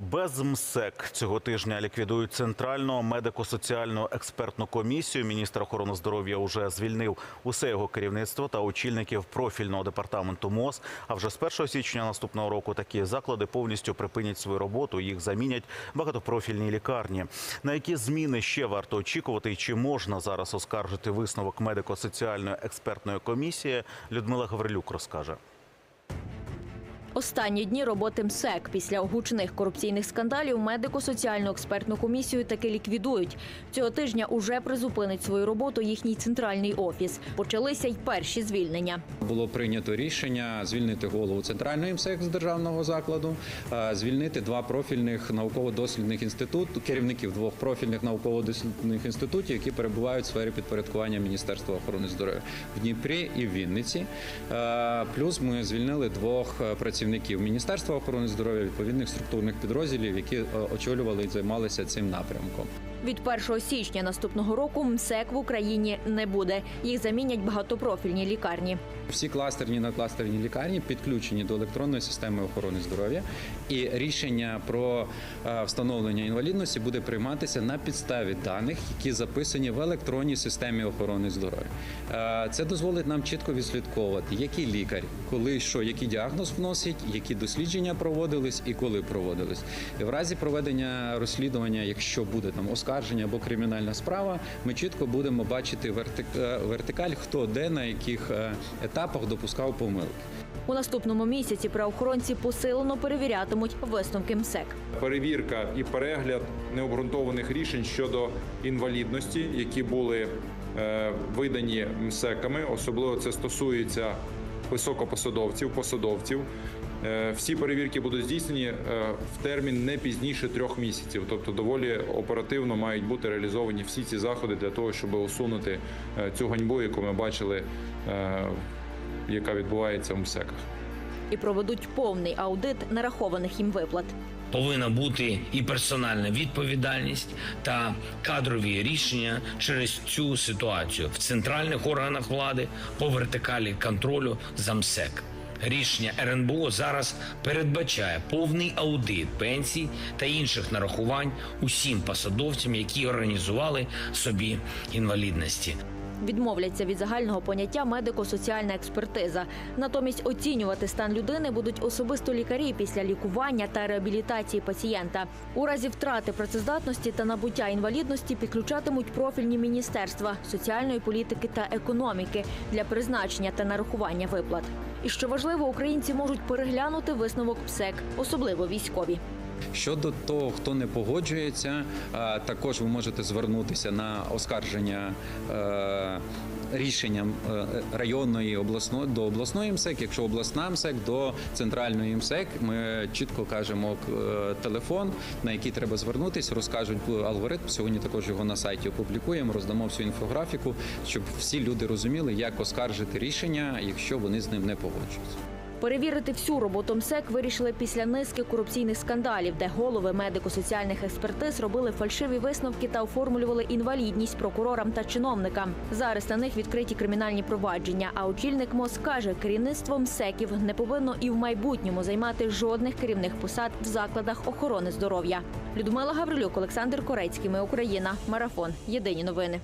Без МСЕК цього тижня ліквідують центральну медико-соціальну експертну комісію. Міністр охорони здоров'я уже звільнив усе його керівництво та очільників профільного департаменту МОЗ. А вже з 1 січня наступного року такі заклади повністю припинять свою роботу. Їх замінять багатопрофільні лікарні. На які зміни ще варто очікувати, і чи можна зараз оскаржити висновок медико-соціальної експертної комісії? Людмила Гаврилюк розкаже. Останні дні роботи МСЕК після огучених корупційних скандалів медико-соціальну експертну комісію таки ліквідують. Цього тижня уже призупинить свою роботу їхній центральний офіс. Почалися й перші звільнення. Було прийнято рішення звільнити голову центральної МСЕК з державного закладу, е, звільнити два профільних науково-дослідних інституту, керівників двох профільних науково-дослідних інститутів, які перебувають в сфері підпорядкування Міністерства охорони здоров'я в Дніпрі і в Вінниці. Е, Плюс ми звільнили двох е, працівників Міністерства охорони здоров'я відповідних структурних підрозділів, які е, очолювали і займалися цим напрямком. Від 1 січня наступного року МСЕК в Україні не буде. Їх замінять багатопрофільні лікарні. Всі кластерні надкластерні лікарні підключені до електронної системи охорони здоров'я, і рішення про е, встановлення інвалідності буде прийматися на підставі даних, які записані в електронній системі охорони здоров'я. Е, Це дозволить нам чітко відслідковувати, який лікар, коли що, який діагноз вносить, які дослідження проводились і коли проводились. І в разі проведення розслідування, якщо буде там оскарження або кримінальна справа, ми чітко будемо бачити е, вертикаль, хто де на яких е, етапах допускав помилки. У наступному місяці правоохоронці посилено перевірятимуть висновки МСЕК. перевірка і перегляд необґрунтованих рішень щодо інвалідності, які були е, видані МСЕКами. Особливо це стосується високопосадовців, посадовців. Е, Всі перевірки будуть здійснені е, в термін не пізніше трьох місяців, тобто доволі оперативно мають бути реалізовані всі ці заходи для того, щоб усунути е, цю ганьбу, яку ми бачили, яка відбувається в МСЕКах. і проведуть повний аудит нарахованих їм виплат. Повинна бути і персональна відповідальність та кадрові рішення через цю ситуацію в центральних органах влади по вертикалі контролю за МСЕК. Рішення РНБО зараз передбачає повний аудит пенсій та інших нарахувань усім посадовцям, які організували собі інвалідності. Відмовляться від загального поняття медико-соціальна експертиза. Натомість оцінювати стан людини будуть особисто лікарі після лікування та реабілітації пацієнта. У разі втрати працездатності та набуття інвалідності підключатимуть профільні міністерства соціальної політики та економіки для призначення та нарахування виплат. І що важливо, українці можуть переглянути висновок ПСЕК, особливо військові. Щодо того, хто не погоджується, також ви можете звернутися на оскарження. е, Рішенням е, районної обласної до обласної МСЕК, якщо обласна МСЕК до центральної МСЕК, ми чітко кажемо е, телефон, на який треба звернутися, розкажуть алгоритм. Сьогодні також його на сайті опублікуємо, роздамо всю інфографіку, щоб всі люди розуміли, як оскаржити рішення, якщо вони з ним не погоджуються. Перевірити всю роботу МСЕК вирішили після низки корупційних скандалів, де голови медико-соціальних експертиз робили фальшиві висновки та оформлювали інвалідність прокурорам та чиновникам. Зараз на них відкриті кримінальні провадження. А очільник МОЗ каже, керівництво МСЕКів не повинно і в майбутньому займати жодних керівних посад в закладах охорони здоров'я. Людмила Гаврилюк, Олександр Корецький. Ми Україна. Марафон. Єдині новини.